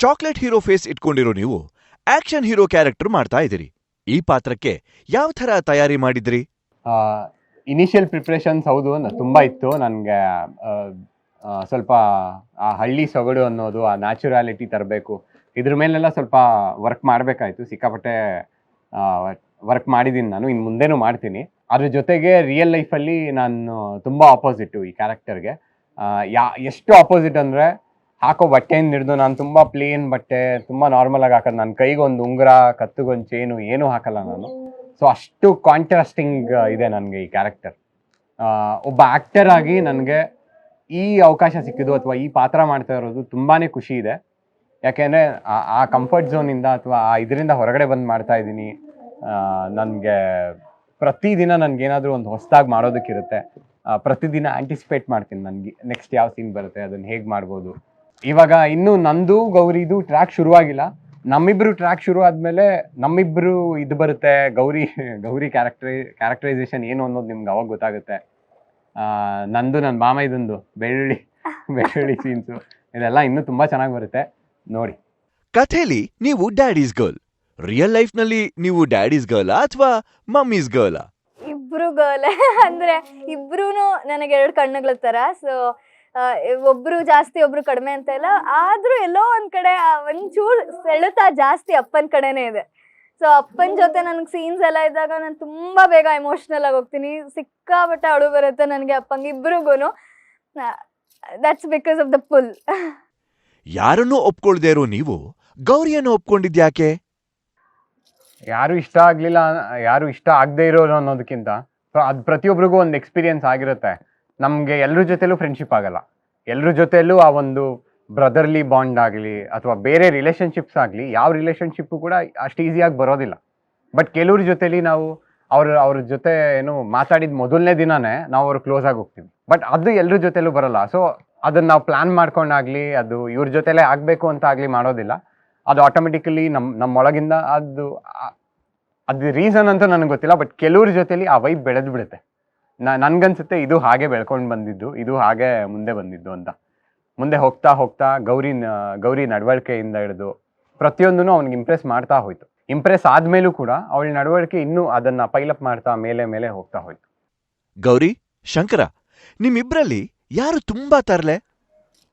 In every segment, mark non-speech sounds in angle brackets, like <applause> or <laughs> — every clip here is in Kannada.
ಚಾಕ್ಲೇಟ್ ಹೀರೋ ಫೇಸ್ ಇಟ್ಕೊಂಡಿರೋ ನೀವು ಆಕ್ಷನ್ ಹೀರೋ ಕ್ಯಾರೆಕ್ಟರ್ ಮಾಡ್ತಾ ಇದ್ದೀರಿ. ಈ ಪಾತ್ರಕ್ಕೆ ಯಾವ ಥರ ತಯಾರಿ ಮಾಡಿದ್ರಿ? ಇನಿಷಿಯಲ್ ಪ್ರಿಪ್ರೇಷನ್ಸ್ ಹೌದು, ನ- ತುಂಬ ಇತ್ತು. ನನಗೆ ಸ್ವಲ್ಪ ಆ ಹಳ್ಳಿ ಸೊಗಡು ಅನ್ನೋದು, ಆ ನ್ಯಾಚುರಾಲಿಟಿ ತರಬೇಕು. ಇದ್ರ ಮೇಲೆಲ್ಲ ಸ್ವಲ್ಪ ವರ್ಕ್ ಮಾಡಬೇಕಾಯ್ತು. ಸಿಕ್ಕಾಪಟ್ಟೆ ವರ್ಕ್ ಮಾಡಿದ್ದೀನಿ ನಾನು. ಇನ್ನು ಮುಂದೆನೂ ಮಾಡ್ತೀನಿ. ಅದ್ರ ಜೊತೆಗೆ ರಿಯಲ್ ಲೈಫಲ್ಲಿ ನಾನು ತುಂಬ ಆಪೋಸಿಟ್ಟು ಈ ಕ್ಯಾರೆಕ್ಟರ್ಗೆ ಯಾ ಎಷ್ಟು ಆಪೋಸಿಟ್ ಅಂದರೆ ಹಾಕೋ ಬಟ್ಟೆಯಿಂದ ಹಿಡಿದು ನಾನು ತುಂಬ ಪ್ಲೇನ್ ಬಟ್ಟೆ, ತುಂಬ ನಾರ್ಮಲ್ ಆಗಿ ಹಾಕೋದು. ನನ್ನ ಕೈಗೊಂದು ಉಂಗುರ, ಕತ್ತಿಗೊಂದು ಚೇನು ಏನೂ ಹಾಕಲ್ಲ ನಾನು. ಸೊ ಅಷ್ಟು ಕಾಂಟ್ರಾಸ್ಟಿಂಗ್ ಇದೆ ನನಗೆ ಈ ಕ್ಯಾರೆಕ್ಟರ್ ಒಬ್ಬ ಆಕ್ಟರ್ ಆಗಿ ನನಗೆ ಈ ಅವಕಾಶ ಸಿಕ್ಕಿದ್ದು ಅಥವಾ ಈ ಪಾತ್ರ ಮಾಡ್ತಾ ಇರೋದು ತುಂಬಾ ಖುಷಿ ಇದೆ. ಯಾಕೆಂದರೆ ಆ- ಕಂಫರ್ಟ್ ಝೋನಿಂದ ಅಥವಾ ಆ ಇದರಿಂದ ಹೊರಗಡೆ ಬಂದು ಮಾಡ್ತಾ ಇದ್ದೀನಿ. ನನಗೆ ಪ್ರತಿದಿನ ನನಗೇನಾದರೂ ಒಂದು ಹೊಸದಾಗಿ ಮಾಡೋದಕ್ಕಿರುತ್ತೆ. ಪ್ರತಿದಿನ ಆಂಟಿಸಿಪೇಟ್ ಮಾಡ್ತೀನಿ ನನಗೆ. ನೆಕ್ಸ್ಟ್ ಯಾವ ಸೀನ್ ಬರುತ್ತೆ ಅದನ್ನು ಹೇಗೆ ಮಾಡ್ಬೋದು? ಇವಾಗ ಇನ್ನು ನಂದು ಗೌರಿದು ಟ್ರ್ಯಾಕ್ ಶುರುವಾಗಿಲ್ಲ. ನಮ್ಮಿಬ್ರು ಟ್ರ್ಯಾಕ್ ಶುರು ಆದ್ಮೇಲೆ ನಮ್ಮಿಬ್ರು ಇದು ಬರುತ್ತೆ ಗೌರಿ ಗೌರಿ ಕ್ಯಾರೆಕ್ಟರ್ ಕ್ಯಾರೆಕ್ಟರೈಸೇಷನ್ ಏನು ಅನ್ನೋದು ನಿಮ್ಗೆ ಅವಾಗ ಗೊತ್ತಾಗುತ್ತೆ. ಆ, ನಂದು ನನ್ನ ಮಾಮೈದಂದು ಬೆಳ್ಳುಳ್ಳಿ <laughs> ಬೆಳ್ಳುಳ್ಳಿ ಸೀನ್ಸು ಇದೆಲ್ಲ ಇನ್ನೂ ತುಂಬಾ ಚೆನ್ನಾಗಿ ಬರುತ್ತೆ. ನೋಡಿ. ಕಥೆಲಿ ನೀವು ಡ್ಯಾಡೀಸ್ ಗರ್ಲ್ ರಿಯಲ್ ಲೈಫ್ನಲ್ಲಿ ನೀವು ಡ್ಯಾಡೀಸ್ ಗರ್ಲ್ ಅಥವಾ ಮಮ್ಮೀಸ್ ಗರ್ಲ್ ಇಬ್ರು ಗರ್ಲ್ <laughs> ಅಂದ್ರೆ ಇಬ್ರು ನನಗೆ ಎರಡು ಕಣ್ಣುಗಳ ತರ ಸೊ ಒಬ್ರು ಜಾಸ್ತಿ ಒಬ್ರು ಕಡಿಮೆ ಅಂತ ಇಲ್ಲ. ಆದ್ರೂ ಎಲ್ಲೋ ಒಂದ್ ಕಡೆ ಒಂಚೂರು ಸೆಳೆತ ಜಾಸ್ತಿ ಅಪ್ಪನ ಕಡೆನೇ ಇದೆ. ಸೊ ಅಪ್ಪನ ಜೊತೆ ನನಗೆ ಸೀನ್ಸ್ ಎಲ್ಲ ಇದ್ದಾಗ ನಾನು ತುಂಬಾ ಬೇಗ ಎಮೋಷನಲ್ ಆಗಿ ಹೋಗ್ತೀನಿ. ಸಿಕ್ಕಾಪಟ್ಟೆ ಅಳು ಬರುತ್ತೆ ನನಗೆ ಅಪ್ಪಂಗೆ ಇಬ್ರಿಗೂ that's because of the pull ಯಾರನ್ನು ಒಪ್ಕೊಳ್ದೇ ಇರೋ ನೀವು? ಗೌರಿಯನ್ನು ಒಪ್ಕೊಂಡಿದ್ಯಾಕೆ ಯಾರು ಇಷ್ಟ ಆಗ್ಲಿಲ್ಲ ಯಾರು ಇಷ್ಟ ಆಗದೆ ಇರೋರು ಅನ್ನೋದಕ್ಕಿಂತ ಅದು ಪ್ರತಿಯೊಬ್ಬರಿಗೂ ಒಂದು ಎಕ್ಸ್ಪೀರಿಯನ್ಸ್ ಆಗಿರುತ್ತೆ. ನಮಗೆ ಎಲ್ಲರ ಜೊತೆಲೂ ಫ್ರೆಂಡ್ಶಿಪ್ ಆಗಲ್ಲ. ಎಲ್ಲರ ಜೊತೆಲೂ ಆ ಒಂದು ಬ್ರದರ್ಲಿ ಬಾಂಡ್ ಆಗಲಿ ಅಥವಾ ಬೇರೆ ರಿಲೇಷನ್ಶಿಪ್ಸ್ ಆಗಲಿ ಯಾವ ರಿಲೇಷನ್ಶಿಪ್ಪು ಕೂಡ ಅಷ್ಟು ಈಸಿಯಾಗಿ ಬರೋದಿಲ್ಲ. ಬಟ್ ಕೆಲವ್ರ ಜೊತೆಲಿ ನಾವು ಅವ್ರ ಅವ್ರ ಜೊತೆ ಏನು ಮಾತಾಡಿದ ಮೊದಲನೇ ದಿನನೇ ನಾವು ಅವ್ರು ಕ್ಲೋಸ್ ಆಗಿ ಹೋಗ್ತೀವಿ. ಬಟ್ ಅದು ಎಲ್ಲರ ಜೊತೆಲೂ ಬರಲ್ಲ. ಸೊ ಅದನ್ನು ನಾವು ಪ್ಲಾನ್ ಮಾಡ್ಕೊಂಡಾಗಲಿ, ಅದು ಇವ್ರ ಜೊತೆಲೇ ಆಗಬೇಕು ಅಂತ ಆಗಲಿ ಮಾಡೋದಿಲ್ಲ. ಅದು ಆಟೋಮೆಟಿಕಲಿ ನಮ್ಮ ನಮ್ಮೊಳಗಿಂದ ಅದು ಅದು ರೀಸನ್ ಅಂತ ನನಗೆ ಗೊತ್ತಿಲ್ಲ. ಬಟ್ ಕೆಲವ್ರ ಜೊತೆಲಿ ಆ ವೈಬ್ ಬೆಳೆದು ಬಿಡುತ್ತೆ ನನ್ಗನ್ಸುತ್ತೆ ಇದು ಹಾಗೆ ಬೆಳ್ಕೊಂಡು ಬಂದಿದ್ದು ಇದು ಹಾಗೆ ಮುಂದೆ ಬಂದಿದ್ದು ಅಂತ. ಮುಂದೆ ಹೋಗ್ತಾ ಹೋಗ್ತಾ ಗೌರಿ ನ- ಗೌರಿ ನಡವಳಿಕೆಯಿಂದ ಹಿಡಿದು ಪ್ರತಿಯೊಂದೂ ಅವ್ನಿಗೆ ಇಂಪ್ರೆಸ್ ಮಾಡ್ತಾ ಹೋಯ್ತು. ಇಂಪ್ರೆಸ್ ಆದ್ಮೇಲೂ ಕೂಡ ಅವಳ ನಡವಳಿಕೆ ಇನ್ನೂ ಅದನ್ನ ಪೈಲಪ್ ಮಾಡ್ತಾ ಮೇಲೆ ಮೇಲೆ ಹೋಗ್ತಾ ಹೋಯ್ತು. ಗೌರಿ ಶಂಕರ ನಿಮ್ಮಿಬ್ರಲ್ಲಿ ಯಾರು ತುಂಬಾ ತರಲೆ?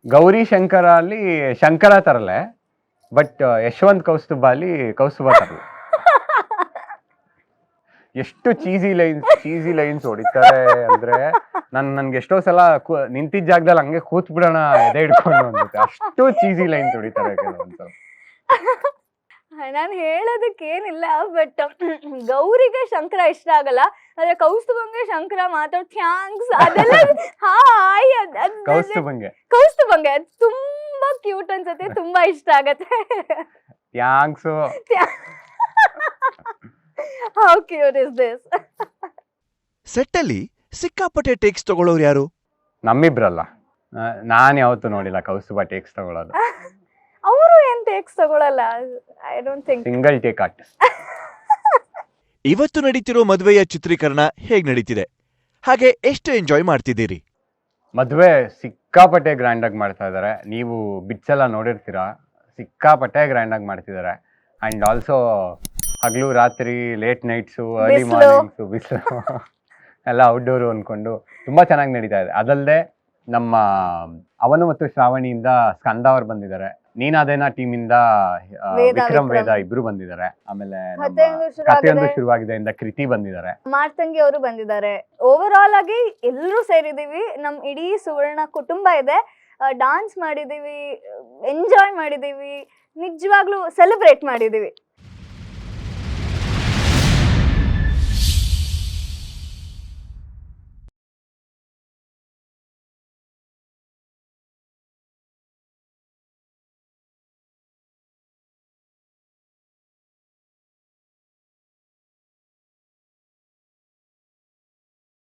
ಗೌರಿ ಶಂಕರ ಅಲ್ಲಿ ಶಂಕರ ತರಲೆ ಬಟ್ ಯಶವಂತ್ ಕೌಸ್ತುಭ ಅಲ್ಲಿ ಕೌಸ್ತುಭ ತರಲೆ. ಎಷ್ಟು ಚೀಸಿ ಲೈನ್ಸ್ ಚೀಸಿ ಲೈನ್ಸ್ ಹೊಡಿತಾರೆ ಅಂದ್ರೆ ನನ್ ನನ್ಗೆ ಎಷ್ಟೋ ಸಲ ನಿಂತಿದ್ದ ಜಾಗದಲ್ಲಿ ಹಂಗೆ ಕೂತ್ ಬಿಡೋಣ ಎದೆ ಹಿಡ್ಕೊಂಡು ಅನ್ಸುತ್ತೆ ಅಷ್ಟು ಚೀಸಿ ಲೈನ್ಸ್ ಹೊಡಿತಾರೆ ಕೆಲವೊಂದ್ಸಲ. ನಾನು ಹೇಳೋದಕ್ಕೇನಿಲ್ಲ ಬಟ್ ಗೌರಿಗೆ ಶಂಕರ ಇಷ್ಟ ಆಗಲ್ಲ. ಆದ್ರೆ ಕೌಸ್ತುಭಂಗೆ ಶಂಕರ ಮಾತಾಡ್ ಥ್ಯಾಂಕ್ಸ್. ಅದೆಲ್ಲ ಹಾಯ್ ಕೌಸ್ತುಭಂಗೆ. ಕೌಸ್ತುಭಂಗೆ ತುಂಬಾ ಕ್ಯೂಟ್ ಅನ್ಸುತ್ತೆ ತುಂಬಾ ಇಷ್ಟ ಆಗತ್ತೆ. ಯಾಂಗ್ಸು ಹೌ ಕ್ಯೂಟ್ ಇಸ್ ದಿಸ್ ಸೆಟ್ಟಲ್ಲಿ ಸಿಕ್ಕಾಪಟ್ಟೆ ಟೇಕ್ಸ್ ತಗೊಳ್ಳೋರು ಯಾರು? ನಮ್ಮಿಬ್ರಲ್ಲ. ನಾನು ಯಾವತ್ತೂ ನೋಡಿಲ್ಲ ಕೌಸ್ತುಭ ಟೇಕ್ಸ್ ತಗೊಳ್ಳೋದು. <laughs> ಅವರು ಏನ್ ಟೇಕ್ಸ್ ತಗೊಳಲ್ಲ? I don't think single take artist ಇವತ್ತು ನಡೀತಿರೋ ಮದುವೆಯ ಚಿತ್ರೀಕರಣ ಹೇಗ್ ನಡೀತಿದೆ? ಹಾಗೆ ಎಷ್ಟು ಎಂಜಾಯ್ ಮಾಡ್ತಿದ್ದೀರಿ? ಮದುವೆ ಸಿಕ್ಕಾಪಟ್ಟೆ ಗ್ರ್ಯಾಂಡಾಗಿ ಮಾಡ್ತಾ ಇದ್ದಾರೆ. ನೀವು ಬಿಟ್ಸ್ ಎಲ್ಲ ನೋಡಿರ್ತೀರಾ? ಸಿಕ್ಕಾಪಟ್ಟೆ ಗ್ರ್ಯಾಂಡಾಗಿ ಮಾಡ್ತಿದ್ದಾರೆ. ಅಂಡ್ ಆಲ್ಸೋ ಹಗಲು ರಾತ್ರಿ ಲೇಟ್ ನೈಟ್ಸು ಅರ್ಲಿ ಬಿಸ್ಲು. ಮಾರ್ನಿಂಗ್ಸು ಬಿಸಿಲು. <laughs> ಎಲ್ಲ ಔಟ್ಡೋರು ಅನ್ಕೊಂಡು ತುಂಬಾ ಚೆನ್ನಾಗಿ ನಡೀತಾ ಇದೆ. ಅದಲ್ಲದೆ ನಮ್ಮ ಅವನು ಮತ್ತು ಶ್ರಾವಣಿಯಿಂದ ಸ್ಕಂದ ಅವರು ಬಂದಿದ್ದಾರೆ. ನೀನಾದೇನ ಟೀಮಿಂದ ಇಂದ ವೇದ, ವಿಕ್ರಮ್ ವೇದ ಇಬ್ರು ಬಂದಿದ್ದಾರೆ. ಆಮೇಲೆ ನಮ್ಮ ಕಥೆಯೊಂದು ಶುರು ಕಥೆಯೊಂದು ಆಗಿದೆ. ಶುರುವಾಗಿದೆ ಇಂದ ಕೃತಿ ಬಂದಿದ್ದಾರೆ. ಮಾರ್ತಂಗಿ ಅವರು ಬಂದಿದ್ದಾರೆ. ಓವರ್ ಆಲ್ ಆಗಿ ಎಲ್ಲರೂ ಸೇರಿದೀವಿ ನಮ್ ಇಡೀ ಸುವರ್ಣ ಕುಟುಂಬ ಇದೆ. ಡಾನ್ಸ್ ಮಾಡಿದೀವಿ ಎಂಜಾಯ್ ಮಾಡಿದೀವಿ ನಿಜವಾಗ್ಲೂ ಸೆಲೆಬ್ರೇಟ್ ಮಾಡಿದೀವಿ